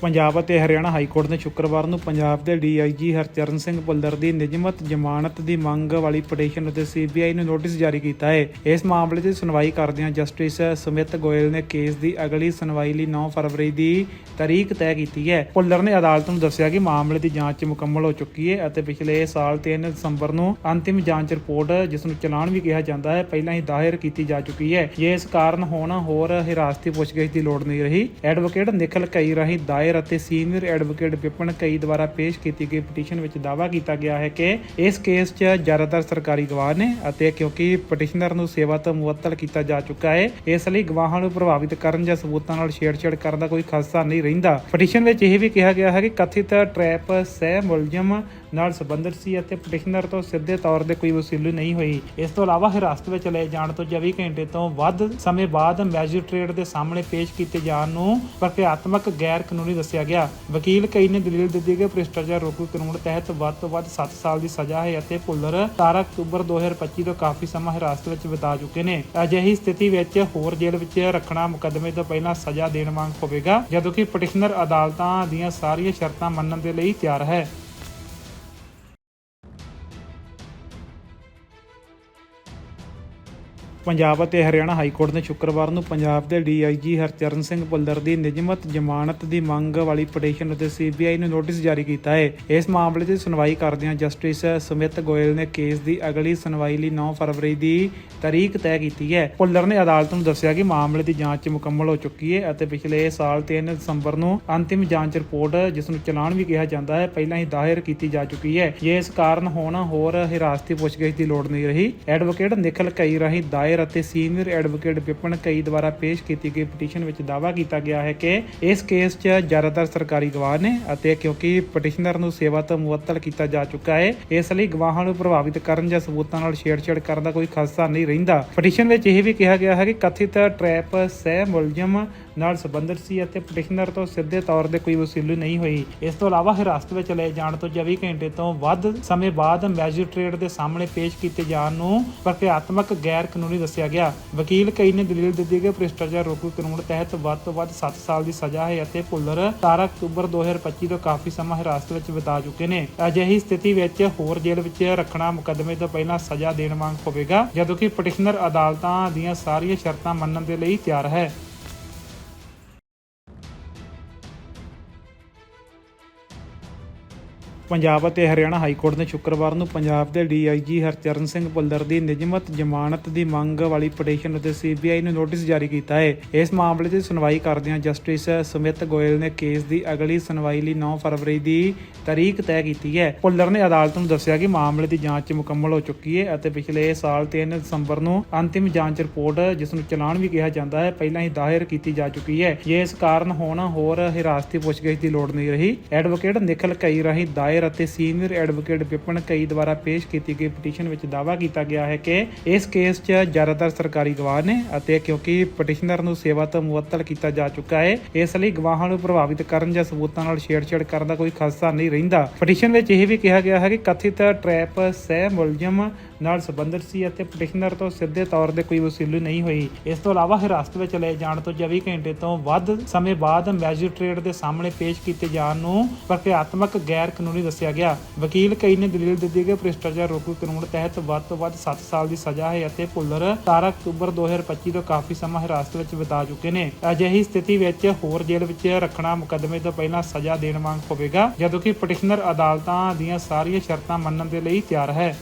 ਪੰਜਾਬ ਅਤੇ Haryana high court ਨੇ ਸ਼ੁੱਕਰਵਾਰ ਨੂੰ ਪੰਜਾਬ ਦੇ ਡੀਆਈਜੀ ਹਰਚਰਨ ਸਿੰਘ ਭੁੱਲਰ ਦੀ ਨਿਯਮਤ ਜ਼ਮਾਨਤ ਦੀ ਮੰਗ ਵਾਲੀ ਪਟੀਸ਼ਨ ਉੱਤੇ ਸੀਬੀਆਈ ਨੂੰ ਨੋਟਿਸ ਜਾਰੀ ਕੀਤਾ ਹੈ। ਇਸ ਮਾਮਲੇ ਦੀ ਸੁਣਵਾਈ ਕਰਦਿਆਂ ਜਸਟਿਸ ਸੁਮਿਤ ਗੋਇਲ ਨੇ ਕੇਸ ਦੀ ਅਗਲੀ ਸੁਣਵਾਈ ਲਈ 9 ਫਰਵਰੀ ਦੀ ਤਾਰੀਖ ਤੈਅ ਕੀਤੀ ਹੈ। ਭੁੱਲਰ ਨੇ ਅਦਾਲਤ ਨੂੰ ਦੱਸਿਆ ਕਿ ਮਾਮਲੇ ਦੀ ਜਾਂਚ ਮੁਕੰਮਲ ਹੋ ਚੁੱਕੀ ਹੈ ਅਤੇ ਪਿਛਲੇ ਸਾਲ 3 ਦਸੰਬਰ ਨੂੰ ਅੰਤਿਮ ਜਾਂਚ ਰਿਪੋਰਟ, ਜਿਸ ਨੂੰ ਚਲਾਨ ਵੀ ਕਿਹਾ ਜਾਂਦਾ ਹੈ, ਪਹਿਲਾਂ ਹੀ ਦਾਇਰ ਕੀਤੀ ਜਾ ਚੁੱਕੀ ਹੈ। ਇਸ ਕਾਰਨ ਹੁਣ ਹੋਰ ਹਿਰਾਸਤੀ ਪੁੱਛਗਿੱਛ ਦੀ ਲੋੜ ਨਹੀਂ ਰਹੀ, ਐਡਵੋਕੇਟ ਨਿਖਲ ਕਈ ਰਾਹੀਂ ਦਾਇਰ ਅਤੇ ਸੀਨੀਅਰ ਐਡਵੋਕੇਟ ਵਿਪਨ ਕਈ ਦੁਆਰਾ ਪੇਸ਼ ਕੀਤੀ ਗਈ ਪਟੀਸ਼ਨ ਵਿੱਚ ਦਾਅਵਾ ਕੀਤਾ ਗਿਆ ਹੈ ਕਿ ਇਸ ਕੇਸ 'ਚ ਜ਼ਿਆਦਾਤਰ ਸਰਕਾਰੀ ਗਵਾਹ ਨੇ ਅਤੇ ਕਿਉਂਕਿ ਪਟੀਸ਼ਨਰ ਨੂੰ ਸੇਵਾ ਤੋਂ ਮੁਅੱਤਲ ਕੀਤਾ ਜਾ ਚੁੱਕਾ ਹੈ, ਇਸ ਲਈ ਗਵਾਹਾਂ ਨੂੰ ਪ੍ਰਭਾਵਿਤ ਕਰਨ ਜਾਂ ਸਬੂਤਾਂ ਨਾਲ ਛੇੜਛਾੜ ਕਰਨ ਦਾ ਕੋਈ ਖਾਸਾ ਨਹੀਂ ਰਹਿੰਦਾ। ਪਟੀਸ਼ਨ ਵਿੱਚ ਇਹ ਵੀ ਕਿਹਾ ਗਿਆ ਹੈ ਕਿ ਕਥਿਤ ਟ੍ਰੈਪ ਸਹਿ ਮੁਲਜ਼ਮ ਨਾਲ ਸੰਬੰਧਿਤ ਸੀ ਅਤੇ ਪਟੀਸ਼ਨਰ ਤੋਂ ਸਿੱਧੇ ਤੌਰ ਤੇ ਕੋਈ ਵਸੂਲੀ ਨਹੀਂ ਹੋਈ। ਇਸ ਤੋਂ ਇਲਾਵਾ ਹਿਰਾਸਤ ਵਿੱਚ ਲਏ ਜਾਣ ਤੋਂ 24 ਘੰਟੇ ਤੋਂ ਵੱਧ ਸਮੇਂ ਬਾਅਦ ਮੈਜਿਸਟ੍ਰੇਟ ਦੇ ਸਾਹਮਣੇ ਪੇਸ਼ ਕੀਤੇ ਜਾਣ ਨੂੰ ਪ੍ਰਕਿਰਿਆਤਮਕ ਗੈਰ ਕਾਨੂੰਨੀ ਦੱਸਿਆ ਗਿਆ। ਵਕੀਲ ਕਈ ਨੇ ਦਲੀਲ ਦਿੱਤੀ ਕਿ ਭ੍ਰਿਸ਼ਟਾਚਾਰ ਰੋਕੂ ਕਾਨੂੰਨ ਤਹਿਤ ਵੱਧ ਤੋਂ ਵੱਧ 7 ਸਾਲ ਦੀ ਸਜ਼ਾ ਹੈ ਅਤੇ ਭੁੱਲਰ 17 ਅਕਤੂਬਰ 2025 ਤੋਂ ਕਾਫੀ ਸਮਾਂ ਹਿਰਾਸਤ ਵਿੱਚ ਬਿਤਾ ਚੁੱਕੇ ਨੇ। ਅਜਿਹੀ ਸਥਿਤੀ ਵਿੱਚ ਹੋਰ ਜੇਲ੍ਹ ਵਿੱਚ ਰੱਖਣਾ ਮੁਕੱਦਮੇ ਤੋਂ ਪਹਿਲਾਂ ਸਜ਼ਾ ਦੇਣ ਵਾਂਗ ਹੋਵੇਗਾ, ਜਦੋਂ ਕਿ ਪਟੀਸ਼ਨਰ ਅਦਾਲਤਾਂ ਦੀਆਂ ਸਾਰੀਆਂ ਸ਼ਰਤਾਂ ਮੰਨਣ ਦੇ ਲਈ ਤਿਆਰ ਹੈ। ਪੰਜਾਬ ਅਤੇ ਹਰਿਆਣਾ ਹਾਈ ਕੋਰਟ ਨੇ ਸ਼ੁੱਕਰਵਾਰ ਨੂੰ ਪੰਜਾਬ ਦੇ ਡੀਆਈਜੀ ਹਰਚਰਨ ਸਿੰਘ ਭੁੱਲਰ ਦੀ ਨਿਯਮਤ ਜ਼ਮਾਨਤ ਦੀ ਮੰਗ ਵਾਲੀ ਪਟੀਸ਼ਨ ਉੱਤੇ ਸੀਬੀਆਈ ਨੂੰ ਨੋਟਿਸ ਜਾਰੀ ਕੀਤਾ ਹੈ। ਇਸ ਮਾਮਲੇ ਦੀ ਸੁਣਵਾਈ ਕਰਦਿਆਂ ਜਸਟਿਸ ਸੁਮਿਤ ਗੋਇਲ ਨੇ ਕੇਸ ਦੀ ਅਗਲੀ ਸੁਣਵਾਈ ਲਈ 9 ਫਰਵਰੀ ਦੀ ਤਾਰੀਖ ਤੈਅ ਕੀਤੀ ਹੈ। ਭੁੱਲਰ ਨੇ ਅਦਾਲਤ ਨੂੰ ਦੱਸਿਆ ਕਿ ਮਾਮਲੇ ਦੀ ਜਾਂਚ ਮੁਕੰਮਲ ਹੋ ਚੁੱਕੀ ਹੈ ਅਤੇ ਪਿਛਲੇ ਸਾਲ 3 ਦਸੰਬਰ ਨੂੰ ਅੰਤਿਮ ਜਾਂਚ ਰਿਪੋਰਟ, ਜਿਸ ਨੂੰ ਚਲਾਨ ਵੀ ਕਿਹਾ ਜਾਂਦਾ ਹੈ, ਪਹਿਲਾਂ ਹੀ ਦਾਇਰ ਕੀਤੀ ਜਾ ਚੁੱਕੀ ਹੈ। ਇਸ ਕਾਰਨ ਹੁਣ, ਹੋਰ ਹਿਰਾਸਤੀ ਪੁੱਛਗਿੱਛ ਦੀ ਲੋੜ ਨਹੀਂ ਰਹੀ। ਐਡਵੋਕੇਟ ਨਿਖਲ ਕਈ ਰਾਹੀਂ ਦਾਇਰ ਅਤੇ ਸੀਨੀਅਰ ਐਡਵੋਕੇਟ ਵਿਪਨ ਕਈ ਦੁਆਰਾ ਪੇਸ਼ ਕੀਤੀ ਗਈ ਪਟੀਸ਼ਨ ਵਿੱਚ ਦਾਅਵਾ ਕੀਤਾ ਗਿਆ ਹੈ ਕਿ ਇਸ ਕੇਸ 'ਚ ਜ਼ਿਆਦਾਤਰ ਸਰਕਾਰੀ ਗਵਾਹ ਨੇ ਅਤੇ ਕਿਉਂਕਿ ਪਟੀਸ਼ਨਰ ਨੂੰ ਸੇਵਾ ਤੋਂ ਮੁਅੱਤਲ ਕੀਤਾ ਜਾ ਚੁੱਕਾ ਹੈ, ਇਸ ਲਈ ਗਵਾਹਾਂ ਨੂੰ ਪ੍ਰਭਾਵਿਤ ਕਰਨ ਜਾਂ ਸਬੂਤਾਂ ਨਾਲ ਛੇੜਛਾੜ ਕਰਨ ਦਾ ਕੋਈ ਖਾਸਾ ਨਹੀਂ ਰਹਿੰਦਾ। ਪਟੀਸ਼ਨ ਵਿੱਚ ਇਹ ਵੀ ਕਿਹਾ ਗਿਆ ਹੈ ਕਿ ਕਥਿਤ ਟ੍ਰੈਪ ਸਹਿ ਮੁਲਜ਼ਮ ਨਾਲ ਸੰਬੰਧਿਤ ਸੀ ਅਤੇ ਪਟੀਸ਼ਨਰ ਤੋਂ ਸਿੱਧੇ ਤੌਰ ਤੇ ਕੋਈ ਵਸੂਲੀ ਨਹੀਂ ਹੋਈ। ਇਸ ਤੋਂ ਇਲਾਵਾ ਹਿਰਾਸਤ ਵਿੱਚ ਲਏ ਜਾਣ ਤੋਂ 24 ਘੰਟੇ ਤੋਂ ਵੱਧ ਸਮੇਂ ਬਾਅਦ ਮੈਜਿਸਟ੍ਰੇਟ ਦੇ ਸਾਹਮਣੇ ਪੇਸ਼ ਕੀਤੇ ਜਾਣ ਨੂੰ ਪ੍ਰਕਿਰਿਆਤਮਕ ਗੈਰ ਕਾਨੂੰਨੀ ਦੱਸਿਆ ਗਿਆ। ਵਕੀਲ ਕਈ ਨੇ ਦਲੀਲ ਦਿੱਤੀ ਕਿ ਭ੍ਰਿਸ਼ਟਾਚਾਰ ਰੋਕੂ ਕਾਨੂੰਨ ਤਹਿਤ ਵੱਧ ਤੋਂ ਵੱਧ 7 ਸਾਲ ਦੀ ਸਜ਼ਾ ਹੈ ਅਤੇ ਭੁੱਲਰ 17 ਅਕਤੂਬਰ 2025 ਤੋਂ ਕਾਫੀ ਸਮਾਂ ਹਿਰਾਸਤ ਵਿੱਚ ਬਿਤਾ ਚੁੱਕੇ ਨੇ। ਅਜਿਹੀ ਸਥਿਤੀ ਵਿੱਚ ਹੋਰ ਜੇਲ੍ਹ ਵਿੱਚ ਰੱਖਣਾ ਮੁਕੱਦਮੇ ਤੋਂ ਪਹਿਲਾਂ ਸਜ਼ਾ ਦੇਣ ਵਾਂਗ ਹੋਵੇਗਾ, ਜਦੋਂ ਕਿ ਪਟੀਸ਼ਨਰ ਅਦਾਲਤਾਂ ਦੀਆਂ ਸਾਰੀਆਂ ਸ਼ਰਤਾਂ ਮੰਨਣ ਦੇ ਲਈ ਤਿਆਰ ਹੈ। ਪੰਜਾਬ ਅਤੇ ਹਰਿਆਣਾ ਹਾਈ ਕੋਰਟ ਨੇ ਸ਼ੁੱਕਰਵਾਰ ਨੂੰ ਪੰਜਾਬ ਦੇ ਡੀਆਈਜੀ ਹਰਚਰਨ ਸਿੰਘ ਭੁੱਲਰ ਦੀ ਨਿਯਮਤ ਜ਼ਮਾਨਤ ਦੀ ਮੰਗ ਵਾਲੀ ਪਟੀਸ਼ਨ ਉੱਤੇ ਸੀਬੀਆਈ ਨੂੰ ਨੋਟਿਸ ਜਾਰੀ ਕੀਤਾ ਹੈ। ਇਸ ਮਾਮਲੇ ਦੀ ਸੁਣਵਾਈ ਕਰਦਿਆਂ ਜਸਟਿਸ ਸੁਮਿਤ ਗੋਇਲ ਨੇ ਕੇਸ ਦੀ ਅਗਲੀ ਸੁਣਵਾਈ ਲਈ 9 ਫਰਵਰੀ ਦੀ ਤਾਰੀਖ ਤੈਅ ਕੀਤੀ ਹੈ। ਭੁੱਲਰ ਨੇ ਅਦਾਲਤ ਨੂੰ ਦੱਸਿਆ ਕਿ ਮਾਮਲੇ ਦੀ ਜਾਂਚ ਮੁਕੰਮਲ ਹੋ ਚੁੱਕੀ ਹੈ ਅਤੇ ਪਿਛਲੇ ਸਾਲ 3 ਦਸੰਬਰ ਨੂੰ ਅੰਤਿਮ ਜਾਂਚ ਰਿਪੋਰਟ, ਜਿਸ ਨੂੰ ਚਲਾਨ ਵੀ ਕਿਹਾ ਜਾਂਦਾ ਹੈ, ਪਹਿਲਾਂ ਹੀ ਦਾਇਰ ਕੀਤੀ ਜਾ ਚੁੱਕੀ ਹੈ। ਇਸ ਕਾਰਨ ਹੁਣ ਹੋਰ ਹਿਰਾਸਤੀ ਪੁੱਛਗਿੱਛ ਦੀ ਲੋੜ ਨਹੀਂ ਰਹੀ, ਐਡਵੋਕੇਟ ਨਿਖਲ ਕਈ ਰਾਹੀਂ ਦਾਇਰ ਅਤੇ ਸੀਨੀਅਰ ਐਡਵੋਕੇਟ ਵਿਪਨ ਕਈ ਦੁਆਰਾ ਪੇਸ਼ ਕੀਤੀ ਗਈ ਪਟੀਸ਼ਨ ਵਿੱਚ ਦਾਅਵਾ ਕੀਤਾ ਗਿਆ ਹੈ ਕਿ ਇਸ ਕੇਸ 'ਚ ਜ਼ਿਆਦਾਤਰ ਸਰਕਾਰੀ ਗਵਾਹ ਨੇ ਅਤੇ ਕਿਉਂਕਿ ਪਟੀਸ਼ਨਰ ਨੂੰ ਸੇਵਾ ਤੋਂ ਮੁਅੱਤਲ ਕੀਤਾ ਜਾ ਚੁੱਕਾ ਹੈ, ਇਸ ਲਈ ਗਵਾਹਾਂ ਨੂੰ ਪ੍ਰਭਾਵਿਤ ਕਰਨ ਜਾਂ ਸਬੂਤਾਂ ਨਾਲ ਛੇੜਛਾੜ ਕਰਨ ਦਾ ਕੋਈ ਖਾਸਾ ਨਹੀਂ ਰਹਿੰਦਾ। ਪਟੀਸ਼ਨ ਵਿੱਚ ਇਹ ਵੀ ਕਿਹਾ ਗਿਆ ਹੈ ਕਿ ਕਥਿਤ ਟ੍ਰੈਪ ਸਹਿ ਮੁਲਜ਼ਮ ਨਾਲ ਸੰਬੰਧਿਤ ਸੀ ਅਤੇ ਪਟੀਸ਼ਨਰ ਤੋਂ ਸਿੱਧੇ ਤੌਰ ਤੇ ਕੋਈ ਵਸੂਲੀ ਨਹੀਂ ਹੋਈ। ਇਸ ਤੋਂ ਇਲਾਵਾ ਹਿਰਾਸਤ ਵਿੱਚ ਲਏ ਜਾਣ ਤੋਂ 24 ਘੰਟੇ ਤੋਂ ਵੱਧ ਸਮੇਂ ਬਾਅਦ ਮੈਜਿਸਟ੍ਰੇਟ ਦੇ ਸਾਹਮਣੇ ਪੇਸ਼ ਕੀਤੇ ਜਾਣ ਨੂੰ ਪ੍ਰਕਿਰਿਆਤਮਕ ਗੈਰ ਕਾਨੂੰਨੀ ਦੱਸਿਆ ਗਿਆ। ਵਕੀਲ ਕਈ ਨੇ ਦਲੀਲ ਦਿੱਤੀ ਕਿ ਭ੍ਰਿਸ਼ਟਾਚਾਰ ਰੋਕੂ ਕਾਨੂੰਨ ਤਹਿਤ ਵੱਧ ਤੋਂ ਵੱਧ 7 ਸਾਲ ਦੀ ਸਜ਼ਾ ਹੈ ਅਤੇ ਭੁੱਲਰ 17 ਅਕਤੂਬਰ 2025 ਤੋਂ ਕਾਫੀ ਸਮਾਂ ਹਿਰਾਸਤ ਵਿੱਚ ਬਿਤਾ ਚੁੱਕੇ ਨੇ। ਅਜਿਹੀ ਸਥਿਤੀ ਵਿੱਚ ਹੋਰ ਜੇਲ੍ਹ ਵਿੱਚ ਰੱਖਣਾ ਮੁਕੱਦਮੇ ਤੋਂ ਪਹਿਲਾਂ ਸਜ਼ਾ ਦੇਣ ਵਾਂਗ ਹੋਵੇਗਾ, ਜਦੋਂ ਕਿ ਪਟੀਸ਼ਨਰ ਅਦਾਲਤਾਂ ਦੀਆਂ ਸਾਰੀਆਂ ਸ਼ਰਤਾਂ ਮੰਨਣ ਦੇ ਲਈ ਤਿਆਰ ਹੈ।